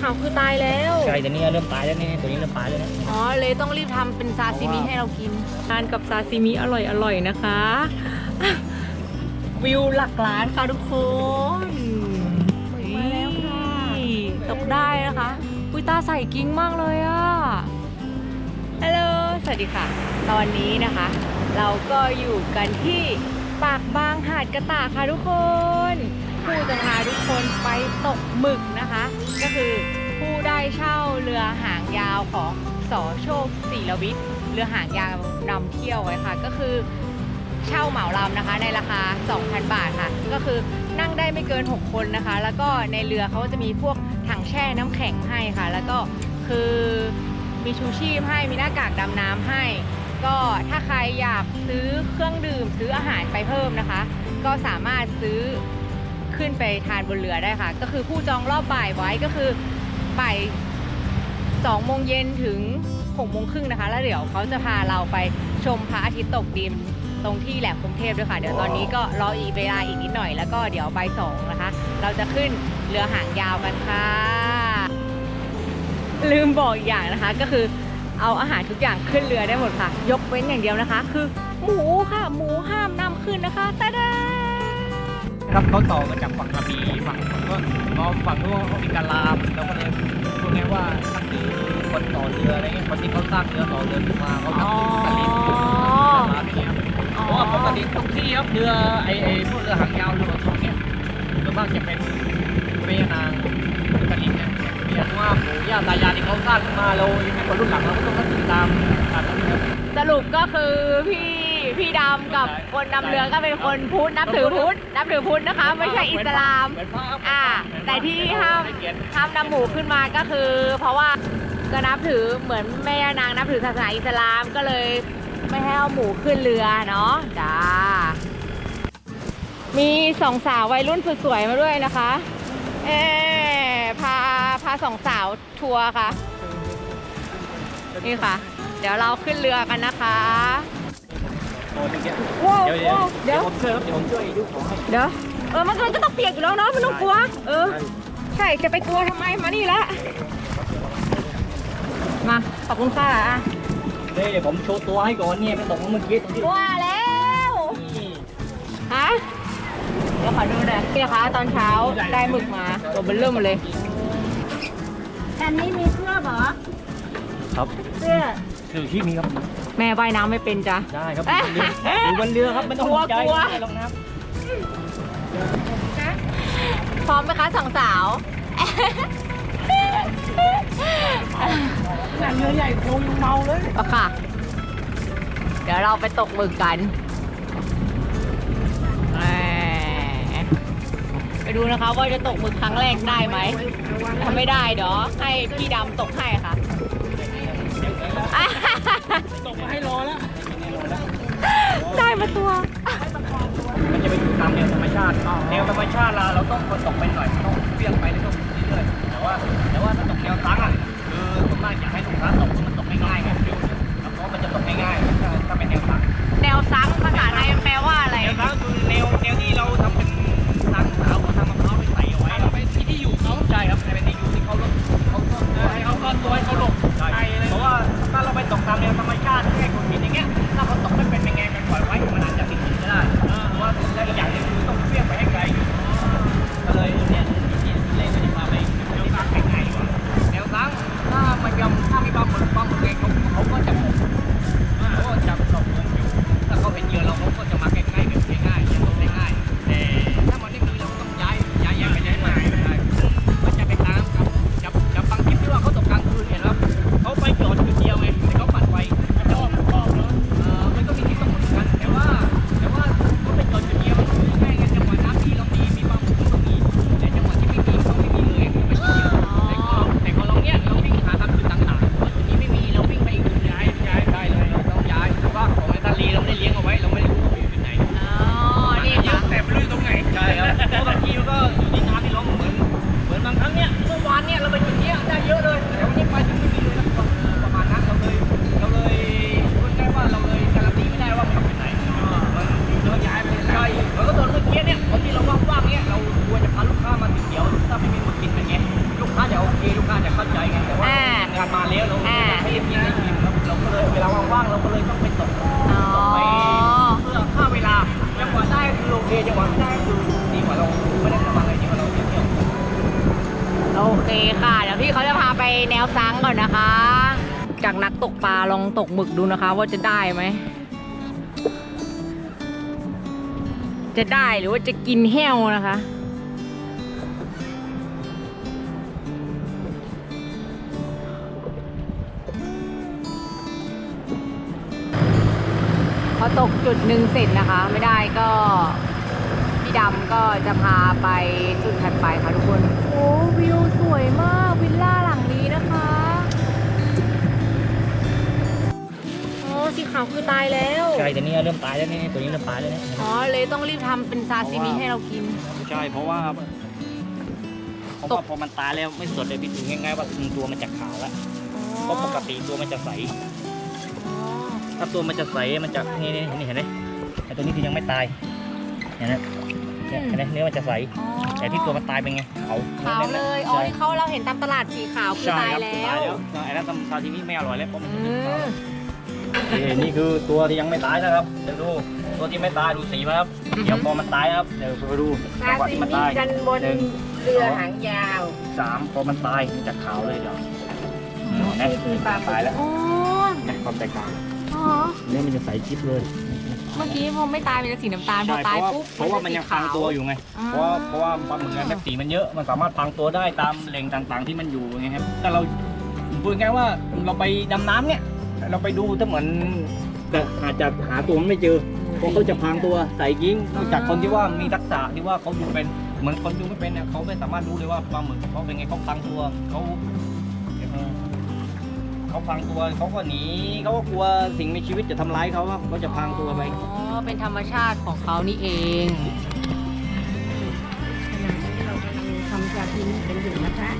ขาวคือตายแล้ว ใช่แต่นี่เริ่มตายแล้วนี่ตัวนี้เริ่มตายแล้วนะอ๋อ เลยต้องรีบทำเป็นซาซิมิให้เรากิน ทานกับซาซิมิอร่อยๆนะคะ วิวหลักล้านค่ะทุกคนมาแล้วค่ะตกได้นะคะ ปุยตาใส่กิ้งมากเลยอะฮัลโหล สวัสดีค่ะ ตอนนี้นะคะ เราก็อยู่กันที่ปากบางหาดกระตากค่ะทุกคน ผู้จะพาทุกคนไปตกหมึกนะคะ ก็คือ ผู้ได้เช่าเรือหางยาวของสอโชคศิลวิทย์เรือหางยาวนำเที่ยวไว้ค่ะ ก็คือเช่าเหมาลำนะคะ ในราคา 2,000 บาทค่ะ ก็คือนั่งได้ไม่เกิน 6 คนนะคะ แล้วก็ในเรือเขาจะมีพวกถังแช่น้ำแข็งให้ค่ะ แล้วก็คือมีชูชีพให้มีหน้ากากดำน้ำให้ ก็ถ้าใครอยากซื้อเครื่องดื่มซื้ออาหารไปเพิ่มนะคะ ก็สามารถซื้อขึ้นไปทานบนเรือได้ค่ะ ก็คือผู้จองรอบบ่ายไว้ก็คือ บ่าย2โมงเย็นถึง6โมงครึ่งนะคะ แล้วเดี๋ยวเขาจะพาเราไปชมพระอาทิตย์ตกดินตรงที่แหลมกรุงเทพด้วยค่ะ เดี๋ยวตอนนี้ก็รออีกเวลาอีกนิดหน่อยแล้วก็เดี๋ยวใบสองนะคะ เราจะขึ้นเรือหางยาวกันค่ะ ลืมบอกอีกอย่างนะคะก็คือเอาอาหารทุกอย่างขึ้นเรือได้หมดค่ะ ยกเว้นอย่างเดียวนะคะ คือหมูค่ะ หมูห้ามนำขึ้นนะคะตาดา รับเขาต่อมาจากฝั่งกระบี่ฝั่งก็มองฝั่งนู้นเขามีการลามเราก็เลยพูดง่ายว่าถ้าคือคนต่อเรืออะไรเงี้ยคนที่เขาสร้างเรือต่อเรือขึ้นมาเขาทำเป็นสลิงมาเป็นเงี้ยบเพราะว่าปกติทุกที่ครับเรือไอ้ไอ้พวกเรือหางยาวเรือขนส่งเนี้ยส่วนมากจะเป็นแม่นางสลิงเนี่ยเรียกว่าปู่ย่าตายายที่เขาสร้างขึ้นมาเรายังเป็นคนรุ่นหลังเราก็ต้องติดตามตามนั้นครับสรุปก็คือพี่ พี่ดำกับคนนำเรือก็เป็นคนพุทธนับถือพุทธนับถือพุทธนะคะ ไม่ใช่อิสลาม อ่า แต่ที่ห้ามห้ามนำหมูขึ้นมาก็คือ เพราะว่าก็นับถือเหมือนแม่ย่านางนับถือศาสนาอิสลามก็เลยไม่ให้เอาหมูขึ้นเรือเนาะจ้ามีสองสาววัยรุ่นสุดสวยมาด้วยนะคะ เออพาพาสองสาวทัวร์ค่ะ นี่ค่ะ เดี๋ยวเราขึ้นเรือกันนะคะ โอ้ยเกียรติว้าวเดี๋ยวเดี๋ยวว้าวเดี๋เดี๋ยยวว ผมช่วยครับเดี๋ยวผมช่วยยกของให้เดี๋ยวเออมันก็ต้องเปียกอยู่แล้วเนาะไม่ต้องกลัว เออ ใช่จะไปกลัวทำไมมานี่ละมาขอบคุณค่ะอะเดี๋ยวผมโชว์ตัวให้ก่อนเนี่ยไม่ตกเมื่อกี้ตรงที่ว่าแล้วนี่ฮะเดี๋ยวขอดูหน่อยนี่นะคะตอนเช้าได้หมึกมาตัวเบนเริ่มมาเลย อันนี้มีเสื้อเหรอครับเสื้อสื่อที่มีครับ แม่ว่ายน้ำไม่เป็นจ้ะ ได้ครับเอ๊ะอยู่บนเรือครับไม่ต้องกลัวใจกลัว ไม่ลงน้พร้อมไหมคะสองสาวหนังเรือใหญ่โคงยังเมาเลย เอาค่ะ เดี๋ยวเราไปตกหมึกกันแหมไปดูนะคะว่าจะตกหมึกครั้งแรกได้ไหมถ้าไม่ได้เดี๋ยวให้พี่ดำตกให้ค่ะำ ตกมาให้รอแล้ว ได้มาตัว มันจะไปอยู่ตามแนวธรรมชาติแนวธรรมชาติเราเราต้องคนตกไปหน่อยต้องเบี่ยงไปแล้วก็เรื่อยๆแต่ว่าแต่ว่าถ้าตกแนวตั้งอะคือส่วนมากอยากให้ลูกค้าตกมันตกง่ายๆไง ไม่เราไม่รู้ว่าอยู่ที่ไหนอ๋อ นี่เค่ะแต่ไม่รู้อยู่ตรงไหนใช่ครับเพราะบางทีมันก็อยู่ที่น้ำที่ร้องเหมือนเหมือนบางครั้งเนี้ยเมื่อวานเนี้ยเราไปจุดเนี้ยได้เยอะเลยแต่วันนี้ไปยังไม่มีเลยนะประมาณนั้นเราเลยเราเลยพูดง่ายๆว่าเราเลยการันตีไม่ได้ว่ามันเป็นไหนมันเราย้ายไปใช่แล้วก็โดนเมื่อกี้เนี้ยบางทีเราว่างๆเนี้ยเราควรจะพาลูกค้ามาติดเดี๋ยวถ้าไม่มีคนกินอย่าเงี้ยลูกค้าจะโอเคลูกค้าจะเข้าใจไงแต่ว่าอ่า งานมาแล้วเราไม่ได้ให้กินให้กินครับเราก็เลยเวลาว่างๆเราก็เลยต้องไปตก เคค่ะ เดี๋ยวพี่เขาจะพาไปแนวซังก่อนนะคะ จากนักตกปลาลองตกหมึกดูนะคะ ว่าจะได้ไหม จะได้หรือว่าจะกินแห้วนะคะพอตกจุดหนึ่งเสร็จนะคะ ไม่ได้ก็ำก็จะพาไปจุดถัดไปค่ะทุกคน โอ้วิวสวยมากวิลล่าหลังนี้นะคะโอ้สีขาวคือตายแล้วใช่แต่นี่เริ่มตายแล้วนี่ตัวนี้เริ่มตายแล้วเนี่ยอ๋อเลยต้องรีบทำเป็นซาซิมิให้เรากิน ใช่เพราะว่าเพราะว่าพอมันตายแล้วไม่สดเลยพี่ดูง่ายๆว่าตัวมันจะขาวแล้วเพราะปกติตัวมันจะใสอ๋อถ้าตัวมันจะใสมันจะนี่นี่นี่เห็นไหมไอ้ตัวนี้คือยังไม่ตายเห็นไหม เนี่ยเห็นไหมเนื้อมันจะใส อ๋อแต่ที่ตัวมันตายเป็นไงขาวขาวเลย อ๋อที่เขาเราเห็นตามตลาดสีขาวคือใช่ตายครับแล้ตายวแล้วไอ้นั่นทำซาซิมิไม่อร่อยแล้วเพราะมันอืเป็นขาวมนี่นี่คือตัวที่ยังไม่ตายนะครับเดี๋ยวดูตัวที่ไม่ตายดูสีมาครับอือฮึเดี๋ยวพอมันตายนะครับเดี๋ยวไปดูจังหวะที่มันตายกันบนหนึ่งเรือหางยาวสามพอมันตายมันจะขาวเลยเดี๋ยวนี่คือปลาหมึกตายแล้วอ๋อ เนี่ยความแตกต่างอ๋อ เนื้อมันจะใสจิ๊บเลยเมื่อกี้พอไม่ตายมันจะสีน้ำตาลพอใช่ตายเพราะว่าปุ๊บเพราะว่ามันยังพังตัวอยู่ไง อ่าเพราะว่าเพราะว่าปลาหมึกเนี่ยแมกสีมันเยอะ มันสามารถพังตัวได้ตามแหล่งต่างๆที่มันอยู่ไงครับ แต่เราพูดง่ายๆว่าเราไปดำน้ำเนี่ย เราไปดูถ้าเหมือนแต่อาจจะหาตัวมันไม่เจอ เพราะเขาจะพังตัวใส่ยิงนอกจากคนที่ว่ามีทักษะที่ว่าเขาดูเป็นเหมือนคนดูไม่เป็นเนี่ยเขาไม่สามารถรู้เลยว่าปลาหมึกเขาเป็นไงเขาพังตัวเขาเอ่อ เขาพังตัวเขาก็หนีเขาก็กลัวสิ่งมีชีวิตจะทำร้ายเขาครับเขาจะพังตัวไป อ๋อ เป็นธรรมชาติของเขานี่เอง ขณะนี้เรากำลังทำซาซิมิกันอยู่นะคะ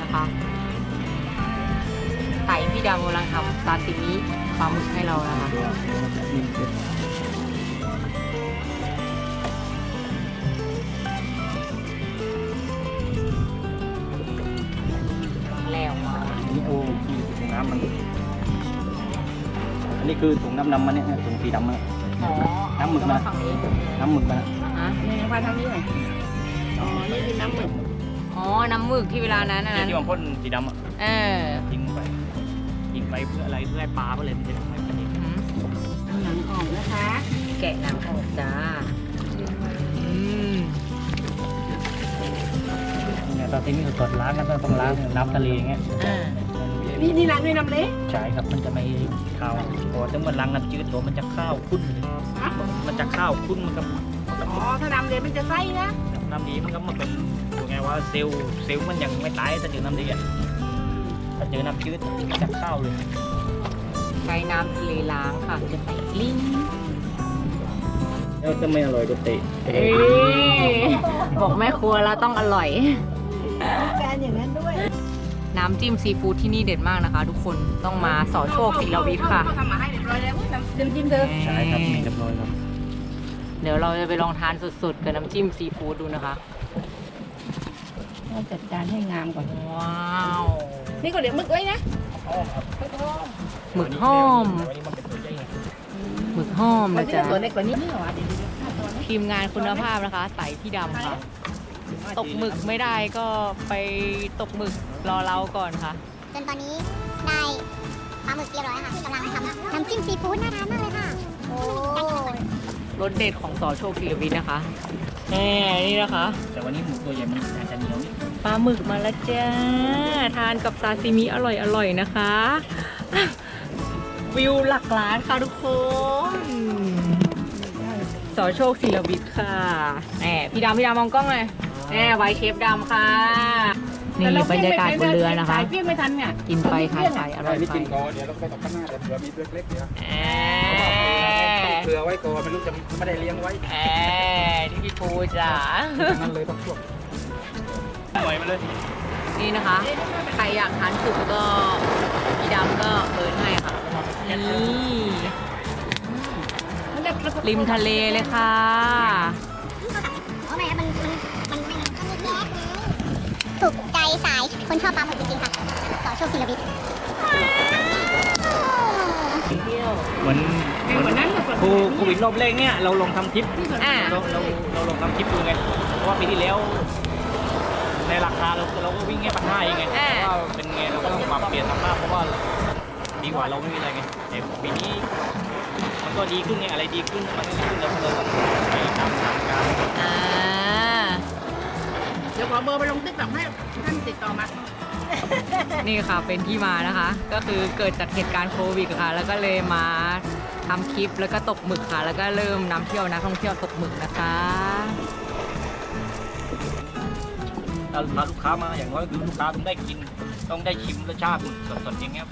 นะคะไต่พี่ดำกำลังทำซาซิมิปลาหมึกให้เรานะคะ คือถุงน้ำดำมันเนี่ยถุงสีดำมันอ๋อน้ำหมึกมาฝั่งนี้น้ำหมึกมันอะฮะนี่มาทางนี้หน่อยอ๋อ นี่คือน้ำหมึก อ๋อ น้ำหมึกที่เวลานั้นอันนั้นที่มันพ่นสีดำอะเออทิ้งไปทิ้งไปเพื่ออะไรเพื่อให้ปลาเพื่ออะไรมันจะไม่กระเด็นหืมเอาหนังออกนะคะ แกะหนังออกจ้าอืมเนี่ยตอนที่นี่สดล้างกันต้องต้องล้างน้ำทะเลอย่างเงี้ย อ่า นี่นี่ล้างด้วยน้ำเล็กใช่ครับมันจะไม่ข้าวพอถ้ามันล้างน้ำจืดตัวมันจะข้าวขุ่นเลยมันจะข้าวขุ่นมันก็มันก็อ๋อถ้าน้ำเล็กมันจะไส้นะน้ำดีมันก็มาเป็นยังไงว่าเซลล์เซลล์มันยังไม่ตายถ้าเจอน้ำดีอะถ้าเจอน้ำจืดมันจะข้าวเลยใช้น้ำทะเลล้างค่ะจะใส่ลิ้นแล้วจะไม่อร่อยก็เตะเอ้ยบอกแม่ครัวเราต้องอร่อยแฟนอย่างนั้นด้วย น้ำจิ้มซีฟู้ดที่นี่เด็ดมากนะคะ ทุกคนต้องมาสอโชคศิลวิทย์ค่ะเขาทำมาให้เรียบร้อยแล้วน้ำจิ้มจิ้มเธอใช่ครับมีเรียบร้อยครับ เดี๋ยวเราจะไปลองทานสดๆ กับน้ำจิ้มซีฟู้ดดูนะคะต้องจัดการให้งามก่อนว้าวนี่ก็เดี๋ยวมึกไว้นะหมึกห้อมวันนี้มันเป็นตัวใหญ่ไงหมึกห้อมมันนะจะจ๊ะตัวเล็กกว่านี้นี่เหรอวะเดี๋ยวดูค่าตัวนะทีมงานคุณภาพนะคะใส่พี่ดำค่ะ ตกหมึกไม่ได้ก็ไปตกหมึก รอเราก่อนค่ะ จนตอนนี้ได้ปลาหมึกเรียบร้อยค่ะกำลังทำน้ำจิ้มซีฟู้ดน่าทานมากเลยค่ะ โอ้ยรสเด็ดของสอโชคศิลวิทย์นะคะแหมนี่นะคะ แต่วันนี้หมูตัวใหญ่มันอาจจะเหนียวนิดปลาหมึกมาแล้วจ้า ทานกับซาซิมิอร่อยๆนะคะ วิวหลักล้านค่ะทุกคนสอโชคศิลวิทย์ค่ะแหมพี่ดำพี่ดำมองกล้องเลยแหมไวท์เชฟดำค่ะ นี่บรรยากาศบนเรือนะคะสายเปรี้ยงไม่ทันเนี่ยกินไปทานไปอร่อยนี่ไปกินก่อนเดี๋ยวเราไปตกข้างหน้าแต่เผื่อมีเล็กๆเดี๋ยวแหเผื่อไว้ก่อนไม่รู้จะไม่ได้เลี้ยงไว้มนี่พี่ปูจ๋านั่นเลยต้องช่วงหน่อยมาเลยนี่นะคะ ใครอยากทานสุกก็พี่ดำก็เบิร์นให้ค่ะนี่ริมทะเลเลยค่ะ สาย คนชอบปลาหมึกจริงๆค่ะต่อโชคศิลวิทย์เหมือนเองวันนั้นก็โคโควิดรอบแรกเนี่ยเราลองทำคลิปอ่าเราเราเราลองทำคลิปดูไงเพราะว่าปีที่แล้ว ในราคาเราเราก็วิ่งแค่พันห้าเองไงอ่าเพราะว่าเป็นไงเราก็ต้องปรับเปลี่ยนสภาพเพราะว่าดีกว่าเราไม่มีอะไรไงแต่ปีนี้มันก็ดีขึ้นไงอะไรดีขึ้นมันก็ดีขึ้นเราก็เลยต้องไปตามสถานการณ์อ่า เดี๋ยวขอเบอร์ไปลงติ๊กต็อกให้ท่านติดต่อมา นี่ค่ะเป็นที่มานะคะ ก็คือเกิดจากเหตุการณ์โควิดค่ะ แล้วก็เลยมาทำคลิปแล้วก็ตกหมึกค่ะ แล้วก็เริ่มนำเที่ยวนักท่องเที่ยวตกหมึกนะคะ ถ้าพาลูกค้ามาอย่างน้อยคือลูกค้าต้องได้กิน ต้องได้ชิมรสชาติสดๆอย่างเงี้ย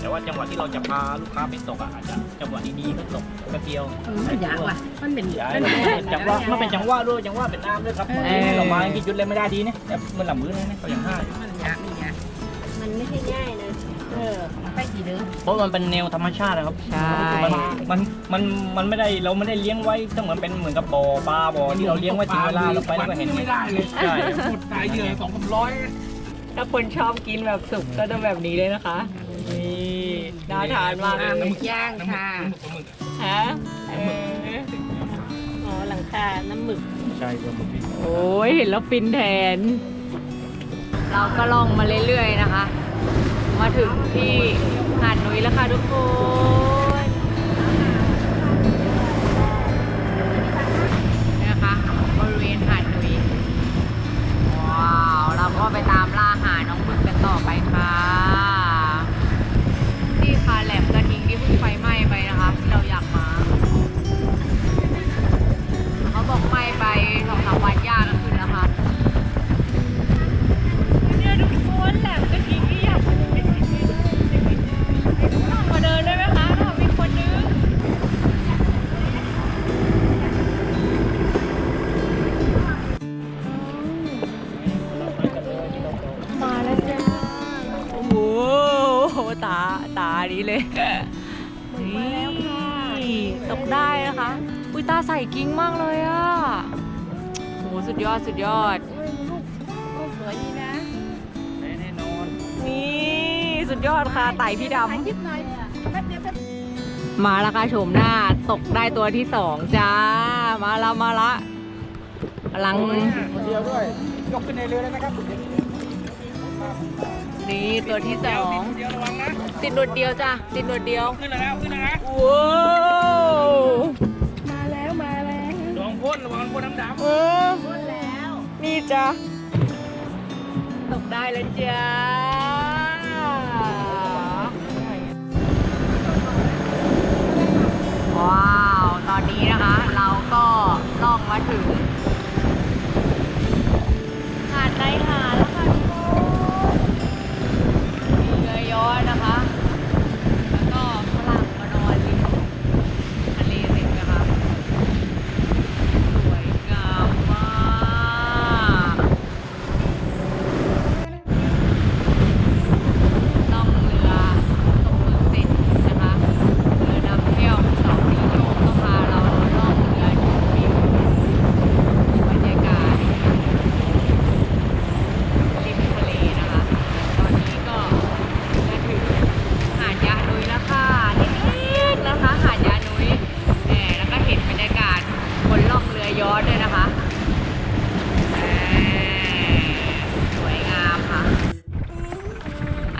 แต่ว่าจังหวะที่เราจะพาลูกค้าไปตกอะอาจจะจังหวะดีๆก็ตกแป๊บเดียวไม่อยากว่ะมันเป็นใช่มันเป็นจังหวะมันเป็นจังหวะด้วยจังหวะเป็นน้ำด้วยครับเออเรามากี่จุดเลยไม่ได้ดีเนี่ยแต่มันหลับมือเลยนะก็อย่างห้ามันอยากไม่อยากมันไม่ใช่ง่ายนะเออมันไปกี่เดือนเพราะมันเป็นแนวธรรมชาตินะครับใช่มันมันมันมันไม่ได้เราไม่ได้เลี้ยงไว้เสมือนเป็นเหมือนกับบ่อปลาบ่อที่เราเลี้ยงไว้ถึงเวลาเราไปเราก็เห็นไม่ได้เลยใช่หมดตายเหยื่อสองสามร้อยถ้าคนชอบกินแบบสุกก็จะแบบนี้เลยนะคะ นี่น่าทานมากปลาหเลมึยกย่างค่ะ ฮะเอออ๋อหลังคา น้ำหมึก ใช่ครับผมโอ้ยเห็นแล้วฟินแทน เราก็ล่องมาเรื่อยๆนะคะ มาถึงที่หาดนุ้ยแล้วค่ะทุกคน นะคะบริเวณหาดนุ้ยว้าว เราก็ไปตามล่าหาน้องหมึกกันต่อไปค่ะ อดสุดยอดสวยดีนะแน่นอนนี่สุดยอดค่ะไต่พี่ดถ่ายคลิปหน่อยแป๊บเดียวแป๊บำมาแล้วค่ะโฉมหน้าตกได้ตัวที่สองจ้า มาละมาละกำลังคนเดียวด้วย ยกขึ้นในเรือเลยนะครับนี่ตัวที่สองเดี๋ยวระวังนะ ติดหนวดเดียวจ้ะติดหนวดเดียวขึ้นแล้วนะขึ้นแล้วนะว้าวมาแล้วมาแล้วระวังพ่นระวังพ่นน้ำดำเออ นี่จ้ะตกได้แล้วจ้า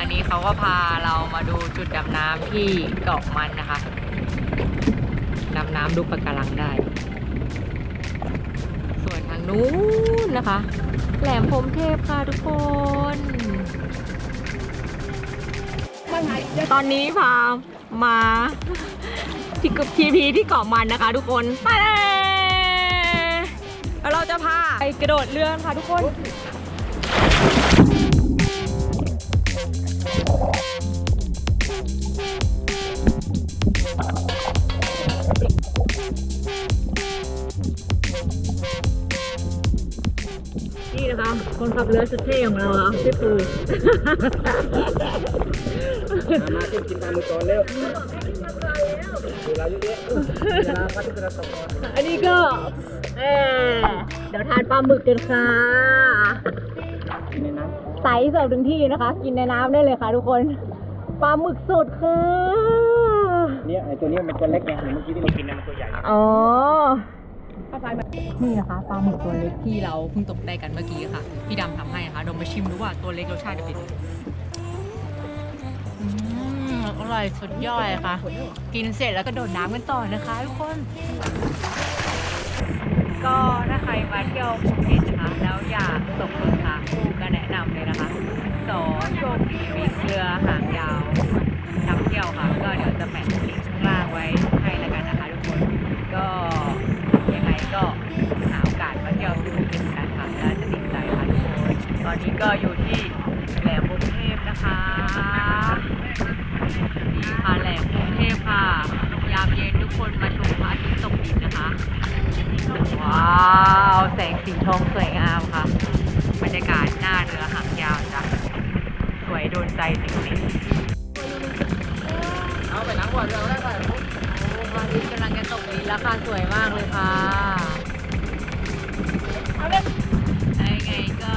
อันนี้เขาก็พาเรามาดูจุดดำน้ำที่เกาะมันนะคะ ดำน้ำดูปะการังได้ ส่วนทางนู้นนะคะ แหลมพรมเทพค่ะทุกคนตอนนี้พามาที่กับทีพีที่เกาะมันนะคะ ทุกคนไปเลยแล้วเราจะพาไปกระโดดเรือกันค่ะทุกคน เรือสุดเท่ของเราค่ะพี่ปูมากินกินตามมือก่อนเร็วเวลาเยอะๆเวลาพักที่จะตกก่อนอันนี้ก็เออเดี๋ยวทานปลาหมึกกันค่ะในน้ำไซส์เสิร์ฟถึงที่นะคะ กินในน้ำได้เลยค่ะทุกคนปลาหมึกสดค่ะเนี่ยไอตัวนี้มันตัวเล็กไงเมื่อกี้ที่เรากินเนี่ยมันตัวใหญ่อ๋อ นี่นะคะปลาหมึกตัวเล็กที่เราเพิ่งตกได้กันเมื่อกี้ค่ะ พี่ดำทำให้นะคะลองมาชิมดูว่าตัวเล็กรสชาติจะเป็นยังไงอืมอร่อยสุดยอดเลยค่ะ กินเสร็จแล้วก็โดดน้ำกันต่อนะคะทุกคน ก็ถ้าใครมาเที่ยวภูเก็ตนะคะแล้วอยากตกหมึกค่ะคู่ก็แนะนำเลยนะคะสองโชคดีมีเรือหางยาวนำเที่ยวค่ะ ก็เดี๋ยวจะแปะลิงก์ แล้วค่ะ สวยมากเลยค่ะยังไงก็